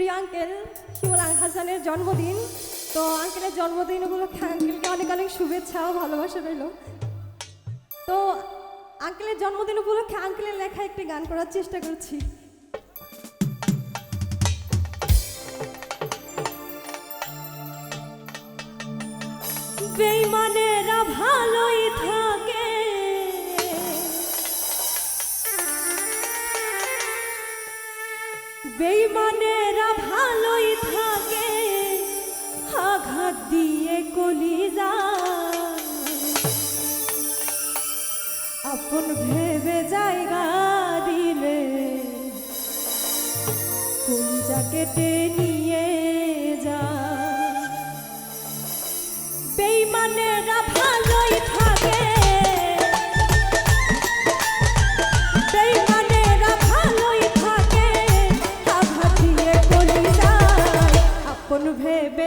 প্রিয় আঙ্কেল, শিমুল হাসানের জন্মদিন। তো আঙ্কেলের জন্মদিন উপলক্ষে আঙ্কেলকে অনেক অনেক শুভেচ্ছা ও ভালোবাসা রইল। তো আঙ্কেলের জন্মদিন উপলক্ষে আঙ্কেলের লেখা একটি গান করার চেষ্টা করছি। বেইমানেরা ভালোই কলিজা আপন ভেবে জায়গা দিলে কলিজা কেটে নিয়ে যা বেইমানেরা ভালোই থাকে। বেইমানেরা ভালোই থাকে। ভেবে